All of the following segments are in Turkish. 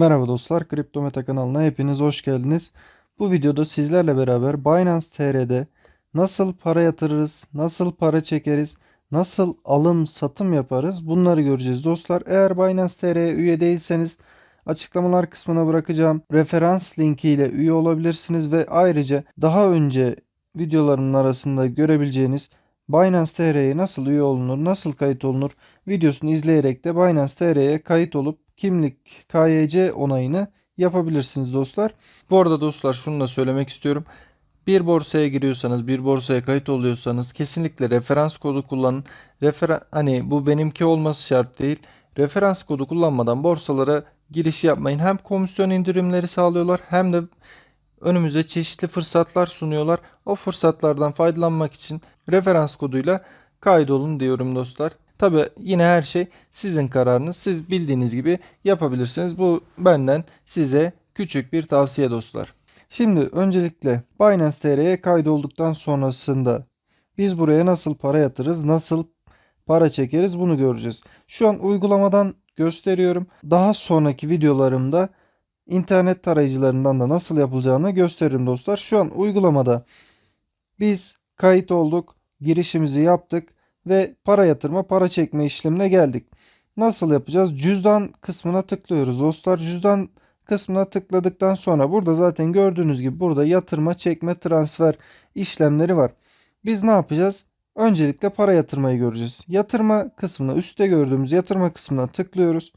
Merhaba dostlar, Kripto Meta kanalına hepiniz hoş geldiniz. Bu videoda sizlerle beraber Binance TR'de nasıl para yatırırız, nasıl para çekeriz, nasıl alım satım yaparız bunları göreceğiz dostlar. Eğer Binance TR'ye üye değilseniz açıklamalar kısmına bırakacağım referans linki ile üye olabilirsiniz ve ayrıca daha önce videolarımın arasında görebileceğiniz Binance TR'ye nasıl üye olunur, nasıl kayıt olunur videosunu izleyerek de Binance TR'ye kayıt olup kimlik KYC onayını yapabilirsiniz dostlar. Bu arada dostlar şunu da söylemek istiyorum. Bir borsaya giriyorsanız, bir borsaya kayıt oluyorsanız kesinlikle referans kodu kullanın. Referen hani bu benimki olması şart değil. Referans kodu kullanmadan borsalara giriş yapmayın. Hem komisyon indirimleri sağlıyorlar hem de önümüze çeşitli fırsatlar sunuyorlar. O fırsatlardan faydalanmak için referans koduyla kaydolun diyorum dostlar. Tabi yine her şey sizin kararınız. Siz bildiğiniz gibi yapabilirsiniz. Bu benden size küçük bir tavsiye dostlar. Şimdi öncelikle Binance TR'ye kaydolduktan sonrasında biz buraya nasıl para yatırırız, nasıl para çekeriz bunu göreceğiz. Şu an uygulamadan gösteriyorum. Daha sonraki videolarımda internet tarayıcılarından da nasıl yapılacağını gösteririm dostlar. Şu an uygulamada biz kayıt olduk, girişimizi yaptık ve para yatırma, para çekme işlemine geldik. Nasıl yapacağız? Cüzdan kısmına tıklıyoruz dostlar. Cüzdan kısmına tıkladıktan sonra burada zaten gördüğünüz gibi burada yatırma, çekme, transfer işlemleri var. Biz ne yapacağız? Öncelikle para yatırmayı göreceğiz. Yatırma kısmına üstte gördüğümüz yatırma kısmına tıklıyoruz.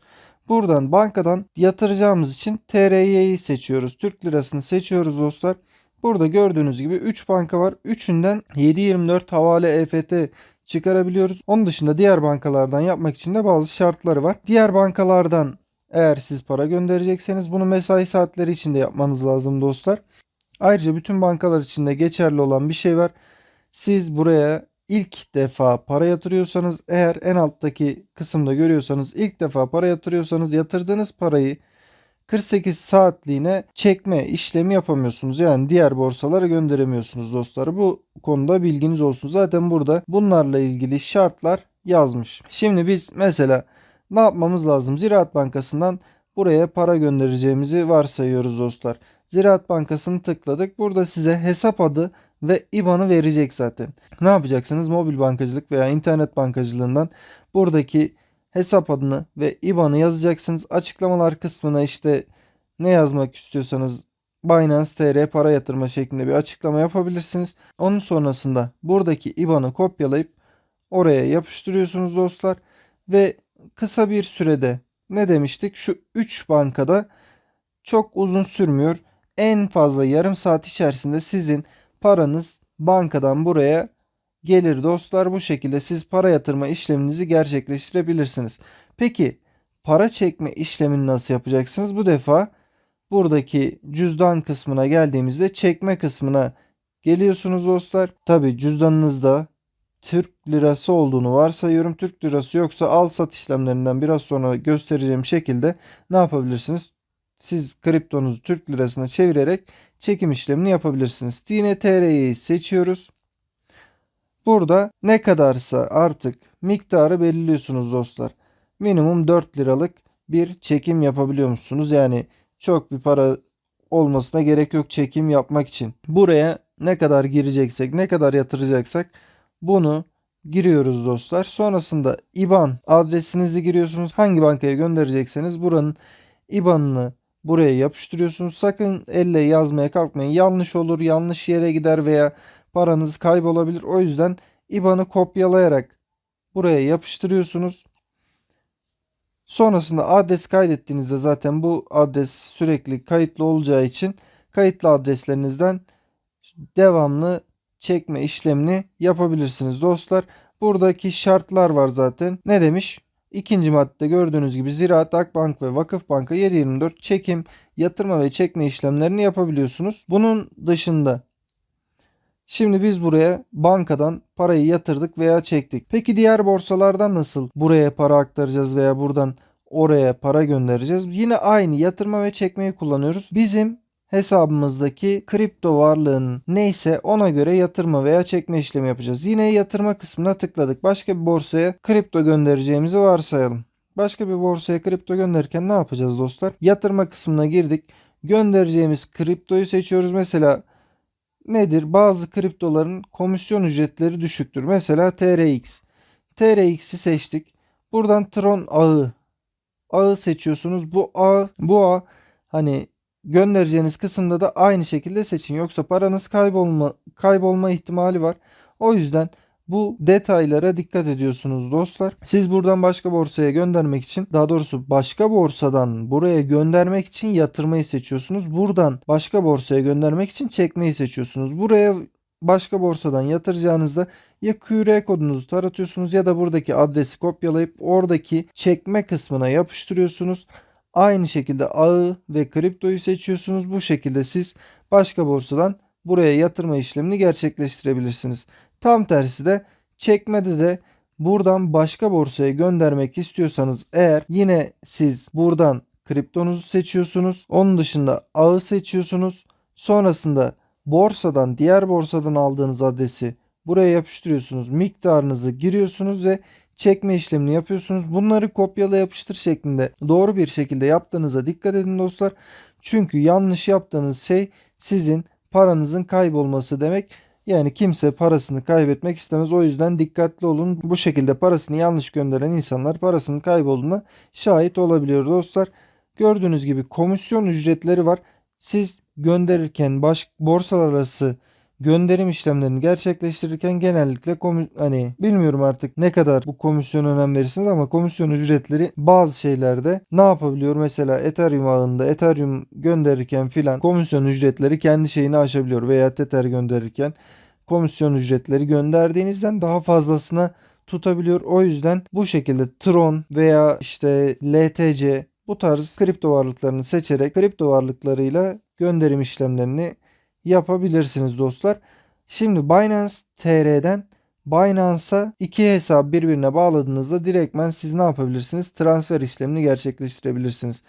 Buradan bankadan yatıracağımız için TRY'yi seçiyoruz. Türk lirasını seçiyoruz dostlar. Burada gördüğünüz gibi 3 banka var. Üçünden 7.24 havale EFT çıkarabiliyoruz. Onun dışında diğer bankalardan yapmak için de bazı şartları var. Diğer bankalardan eğer siz para gönderecekseniz bunu mesai saatleri içinde yapmanız lazım dostlar. Ayrıca bütün bankalar için de geçerli olan bir şey var. Siz buraya ilk defa para yatırıyorsanız eğer en alttaki kısımda görüyorsanız ilk defa para yatırıyorsanız yatırdığınız parayı 48 saatliğine çekme işlemi yapamıyorsunuz. Yani diğer borsalara gönderemiyorsunuz dostlar. Bu konuda bilginiz olsun. Zaten burada bunlarla ilgili şartlar yazmış. Şimdi biz mesela ne yapmamız lazım? Ziraat Bankası'ndan buraya para göndereceğimizi varsayıyoruz dostlar. Ziraat Bankası'nı tıkladık. Burada size hesap adı ve IBAN'ı verecek zaten. Ne yapacaksınız? Mobil bankacılık veya internet bankacılığından buradaki hesap adını ve IBAN'ı yazacaksınız. Açıklamalar kısmına işte ne yazmak istiyorsanız Binance TR para yatırma şeklinde bir açıklama yapabilirsiniz. Onun sonrasında buradaki IBAN'ı kopyalayıp oraya yapıştırıyorsunuz dostlar ve kısa bir sürede ne demiştik? Şu 3 bankada çok uzun sürmüyor. En fazla yarım saat içerisinde sizin paranız bankadan buraya gelir dostlar. Bu şekilde siz para yatırma işleminizi gerçekleştirebilirsiniz. Peki para çekme işlemini nasıl yapacaksınız? Bu defa buradaki cüzdan kısmına geldiğimizde çekme kısmına geliyorsunuz dostlar. Tabi cüzdanınızda Türk lirası olduğunu varsayıyorum. Türk lirası yoksa al sat işlemlerinden biraz sonra göstereceğim şekilde ne yapabilirsiniz? Siz kriptonuzu Türk lirasına çevirerek çekim işlemini yapabilirsiniz. Yine TR'yi seçiyoruz. Burada ne kadarsa artık miktarı belirliyorsunuz dostlar. Minimum 4 liralık bir çekim yapabiliyor musunuz? Yani çok bir para olmasına gerek yok çekim yapmak için. Buraya ne kadar gireceksek, ne kadar yatıracaksak bunu giriyoruz dostlar. Sonrasında IBAN adresinizi giriyorsunuz. Hangi bankaya gönderecekseniz buranın IBAN'ını buraya yapıştırıyorsunuz. Sakın elle yazmaya kalkmayın. Yanlış olur, yanlış yere gider veya paranız kaybolabilir. O yüzden IBAN'ı kopyalayarak buraya yapıştırıyorsunuz. Sonrasında adres kaydettiğinizde zaten bu adres sürekli kayıtlı olacağı için kayıtlı adreslerinizden devamlı çekme işlemini yapabilirsiniz dostlar. Buradaki şartlar var zaten. Ne demiş? İkinci maddede gördüğünüz gibi Ziraat, Akbank ve Vakıf Banka 724 çekim, yatırma ve çekme işlemlerini yapabiliyorsunuz. Bunun dışında Şimdi biz buraya bankadan parayı yatırdık veya çektik. Peki diğer borsalardan nasıl buraya para aktaracağız veya buradan oraya para göndereceğiz? Yine aynı yatırma ve çekmeyi kullanıyoruz. Bizim hesabımızdaki kripto varlığın neyse ona göre yatırma veya çekme işlemi yapacağız. Yine yatırma kısmına tıkladık. Başka bir borsaya kripto göndereceğimizi varsayalım. başka bir borsaya kripto gönderirken ne yapacağız dostlar? Yatırma kısmına girdik. Göndereceğimiz kriptoyu seçiyoruz. Mesela nedir? Bazı kriptoların komisyon ücretleri düşüktür. Mesela TRX. TRX'i seçtik. Buradan Tron ağı ağı seçiyorsunuz. Bu ağ bu ağ hani göndereceğiniz kısımda da aynı şekilde seçin. Yoksa paranız kaybolma kaybolma ihtimali var. O yüzden bu detaylara dikkat ediyorsunuz dostlar. Siz buradan başka borsaya göndermek için daha doğrusu başka borsadan buraya göndermek için yatırmayı seçiyorsunuz. Buradan başka borsaya göndermek için çekmeyi seçiyorsunuz. Buraya başka borsadan yatıracağınızda ya QR kodunuzu taratıyorsunuz ya da buradaki adresi kopyalayıp oradaki çekme kısmına yapıştırıyorsunuz. Aynı şekilde ağı ve kriptoyu seçiyorsunuz. Bu şekilde siz başka borsadan buraya yatırma işlemini gerçekleştirebilirsiniz. Tam tersi de çekmede de buradan başka borsaya göndermek istiyorsanız eğer yine siz buradan kriptonuzu seçiyorsunuz. Onun dışında ağı seçiyorsunuz. Sonrasında borsadan diğer borsadan aldığınız adresi buraya yapıştırıyorsunuz. Miktarınızı giriyorsunuz ve çekme işlemini yapıyorsunuz. Bunları kopyala yapıştır şeklinde doğru bir şekilde yaptığınıza dikkat edin dostlar. Çünkü yanlış yaptığınız şey sizin paranızın kaybolması demek. Yani kimse parasını kaybetmek istemez. O yüzden dikkatli olun. Bu şekilde parasını yanlış gönderen insanlar parasının kaybolduğuna şahit olabiliyor dostlar. Gördüğünüz gibi komisyon ücretleri var. Siz gönderirken baş borsalar arası gönderim işlemlerini gerçekleştirirken genellikle komi hani bilmiyorum artık ne kadar bu komisyon önem verirsiniz ama komisyon ücretleri bazı şeylerde ne yapabiliyor? Mesela Ethereum ağında Ethereum gönderirken filan komisyon ücretleri kendi şeyini aşabiliyor veya Tether gönderirken komisyon ücretleri gönderdiğinizden daha fazlasına tutabiliyor. O yüzden bu şekilde Tron veya işte LTC bu tarz kripto varlıklarını seçerek kripto varlıklarıyla gönderim işlemlerini yapabilirsiniz dostlar. Şimdi Binance TR'den Binance'a iki hesap birbirine bağladığınızda direktmen siz ne yapabilirsiniz? Transfer işlemini gerçekleştirebilirsiniz.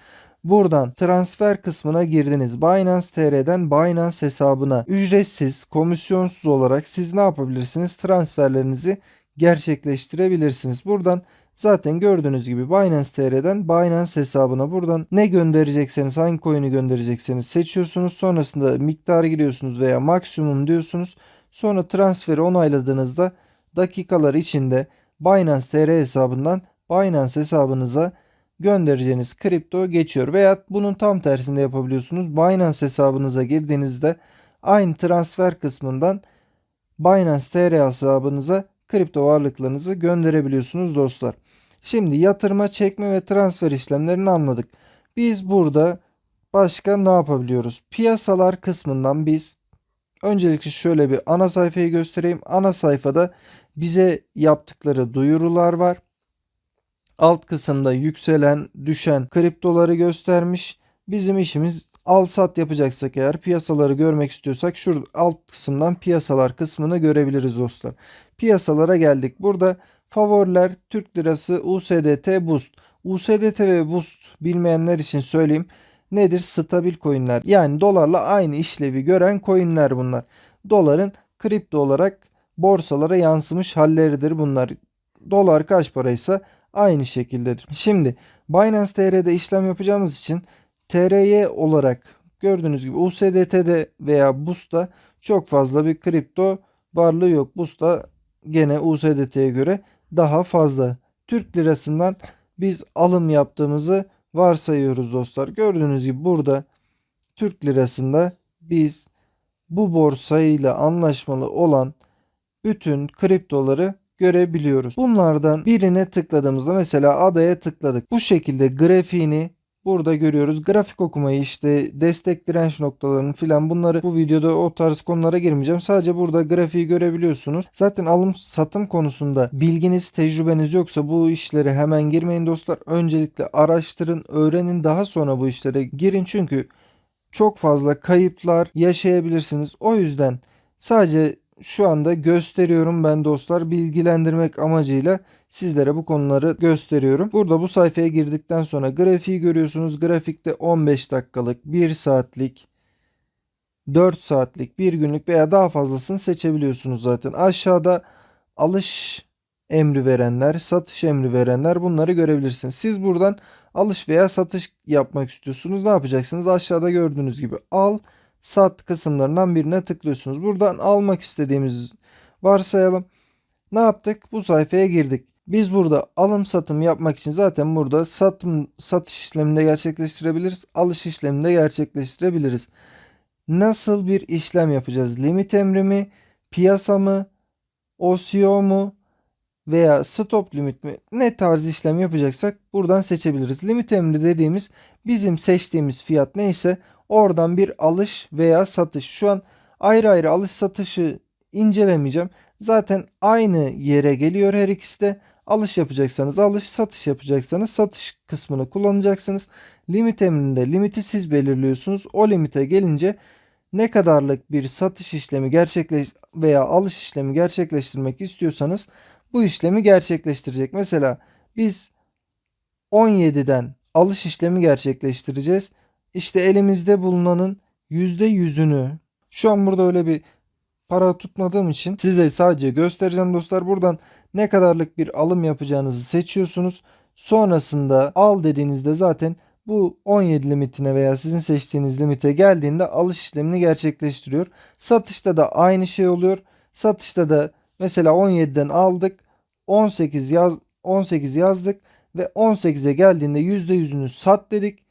Buradan transfer kısmına girdiniz. Binance TR'den Binance hesabına ücretsiz, komisyonsuz olarak siz ne yapabilirsiniz? Transferlerinizi gerçekleştirebilirsiniz. Buradan Zaten gördüğünüz gibi Binance TR'den Binance hesabına buradan ne gönderecekseniz hangi coin'i gönderecekseniz seçiyorsunuz. Sonrasında miktarı giriyorsunuz veya maksimum diyorsunuz. Sonra transferi onayladığınızda dakikalar içinde Binance TR hesabından Binance hesabınıza göndereceğiniz kripto geçiyor. Veya bunun tam tersinde yapabiliyorsunuz. Binance hesabınıza girdiğinizde aynı transfer kısmından Binance TR hesabınıza kripto varlıklarınızı gönderebiliyorsunuz dostlar. Şimdi yatırma, çekme ve transfer işlemlerini anladık. Biz burada başka ne yapabiliyoruz? Piyasalar kısmından biz öncelikle şöyle bir ana sayfayı göstereyim. Ana sayfada bize yaptıkları duyurular var. Alt kısımda yükselen, düşen kriptoları göstermiş. Bizim işimiz al sat yapacaksak eğer piyasaları görmek istiyorsak şurada alt kısımdan piyasalar kısmını görebiliriz dostlar. Piyasalara geldik. Burada favoriler Türk Lirası USDT Boost. USDT ve Boost bilmeyenler için söyleyeyim. Nedir? Stabil coinler. Yani dolarla aynı işlevi gören coinler bunlar. Doların kripto olarak borsalara yansımış halleridir bunlar. Dolar kaç paraysa aynı şekildedir. Şimdi Binance TR'de işlem yapacağımız için TRY olarak gördüğünüz gibi USDT'de veya BUS'ta çok fazla bir kripto varlığı yok. BUS'ta gene USDT'ye göre daha fazla. Türk lirasından biz alım yaptığımızı varsayıyoruz dostlar. Gördüğünüz gibi burada Türk lirasında biz bu borsayla anlaşmalı olan bütün kriptoları görebiliyoruz. Bunlardan birine tıkladığımızda mesela adaya tıkladık. Bu şekilde grafiğini Burada görüyoruz grafik okumayı işte destek direnç noktalarını filan bunları bu videoda o tarz konulara girmeyeceğim. Sadece burada grafiği görebiliyorsunuz. Zaten alım satım konusunda bilginiz tecrübeniz yoksa bu işlere hemen girmeyin dostlar. Öncelikle araştırın öğrenin daha sonra bu işlere girin çünkü çok fazla kayıplar yaşayabilirsiniz. O yüzden sadece şu anda gösteriyorum ben dostlar bilgilendirmek amacıyla sizlere bu konuları gösteriyorum. Burada bu sayfaya girdikten sonra grafiği görüyorsunuz. Grafikte 15 dakikalık, 1 saatlik, 4 saatlik, 1 günlük veya daha fazlasını seçebiliyorsunuz zaten. Aşağıda alış emri verenler, satış emri verenler bunları görebilirsiniz. Siz buradan alış veya satış yapmak istiyorsunuz. Ne yapacaksınız? Aşağıda gördüğünüz gibi al, sat kısımlarından birine tıklıyorsunuz. Buradan almak istediğimiz varsayalım. Ne yaptık? Bu sayfaya girdik. Biz burada alım satım yapmak için zaten burada satım satış işleminde gerçekleştirebiliriz. Alış işleminde gerçekleştirebiliriz. Nasıl bir işlem yapacağız? Limit emri mi? Piyasa mı? OCO mu? Veya stop limit mi? Ne tarz işlem yapacaksak buradan seçebiliriz. Limit emri dediğimiz bizim seçtiğimiz fiyat neyse oradan bir alış veya satış. Şu an ayrı ayrı alış satışı incelemeyeceğim. Zaten aynı yere geliyor her ikisi de. Alış yapacaksanız alış, satış yapacaksanız satış kısmını kullanacaksınız. Limit emrinde limiti siz belirliyorsunuz. O limite gelince ne kadarlık bir satış işlemi gerçekleş veya alış işlemi gerçekleştirmek istiyorsanız bu işlemi gerçekleştirecek. Mesela biz 17'den alış işlemi gerçekleştireceğiz. İşte elimizde bulunanın %100'ünü şu an burada öyle bir para tutmadığım için size sadece göstereceğim dostlar. Buradan ne kadarlık bir alım yapacağınızı seçiyorsunuz. Sonrasında al dediğinizde zaten bu 17 limitine veya sizin seçtiğiniz limite geldiğinde alış işlemini gerçekleştiriyor. Satışta da aynı şey oluyor. Satışta da mesela 17'den aldık. 18 yaz 18 yazdık ve 18'e geldiğinde %100'ünü sat dedik.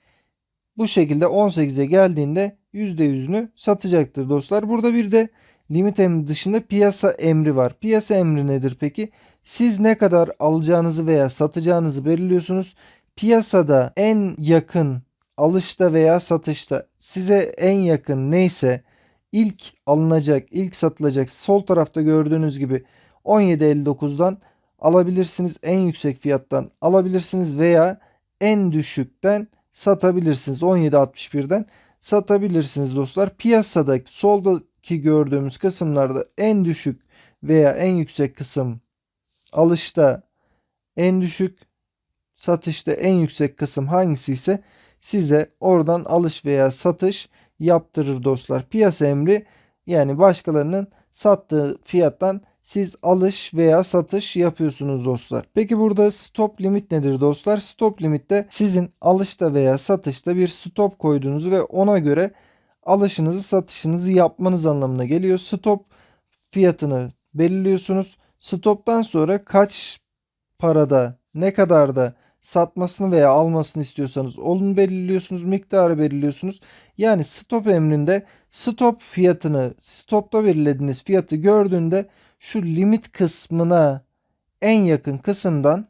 Bu şekilde 18'e geldiğinde %100'ünü satacaktır dostlar. Burada bir de limit emri dışında piyasa emri var. Piyasa emri nedir peki? Siz ne kadar alacağınızı veya satacağınızı belirliyorsunuz. Piyasada en yakın alışta veya satışta size en yakın neyse ilk alınacak, ilk satılacak sol tarafta gördüğünüz gibi 17.59'dan alabilirsiniz. En yüksek fiyattan alabilirsiniz veya en düşükten satabilirsiniz. 17.61'den satabilirsiniz dostlar. Piyasadaki soldaki gördüğümüz kısımlarda en düşük veya en yüksek kısım alışta en düşük satışta en yüksek kısım hangisi ise size oradan alış veya satış yaptırır dostlar. Piyasa emri yani başkalarının sattığı fiyattan siz alış veya satış yapıyorsunuz dostlar. Peki burada stop limit nedir dostlar? Stop limitte sizin alışta veya satışta bir stop koyduğunuzu ve ona göre alışınızı satışınızı yapmanız anlamına geliyor. Stop fiyatını belirliyorsunuz. Stoptan sonra kaç parada ne kadar da satmasını veya almasını istiyorsanız onu belirliyorsunuz, miktarı belirliyorsunuz. Yani stop emrinde stop fiyatını, stopta belirlediğiniz fiyatı gördüğünde şu limit kısmına en yakın kısımdan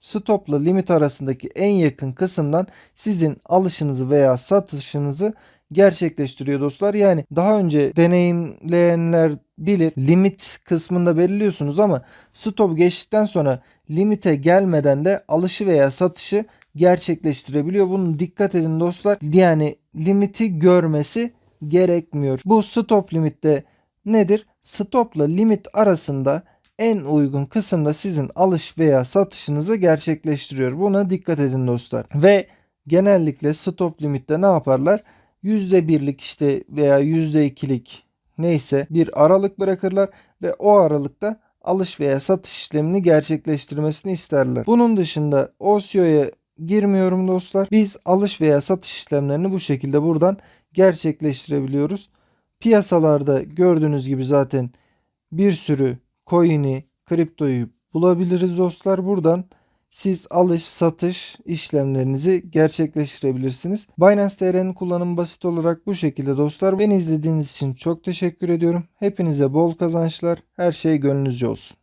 stopla limit arasındaki en yakın kısımdan sizin alışınızı veya satışınızı gerçekleştiriyor dostlar. Yani daha önce deneyimleyenler bilir limit kısmında belirliyorsunuz ama stop geçtikten sonra limite gelmeden de alışı veya satışı gerçekleştirebiliyor. Bunu dikkat edin dostlar. Yani limiti görmesi gerekmiyor. Bu stop limitte nedir? Stopla limit arasında en uygun kısımda sizin alış veya satışınızı gerçekleştiriyor. Buna dikkat edin dostlar. Ve genellikle stop limitte ne yaparlar? %1'lik işte veya %2'lik neyse bir aralık bırakırlar ve o aralıkta alış veya satış işlemini gerçekleştirmesini isterler. Bunun dışında OCO'ya girmiyorum dostlar. Biz alış veya satış işlemlerini bu şekilde buradan gerçekleştirebiliyoruz. Piyasalarda gördüğünüz gibi zaten bir sürü coin'i, kriptoyu bulabiliriz dostlar. Buradan siz alış satış işlemlerinizi gerçekleştirebilirsiniz. Binance TR'nin kullanımı basit olarak bu şekilde dostlar. Beni izlediğiniz için çok teşekkür ediyorum. Hepinize bol kazançlar. Her şey gönlünüzce olsun.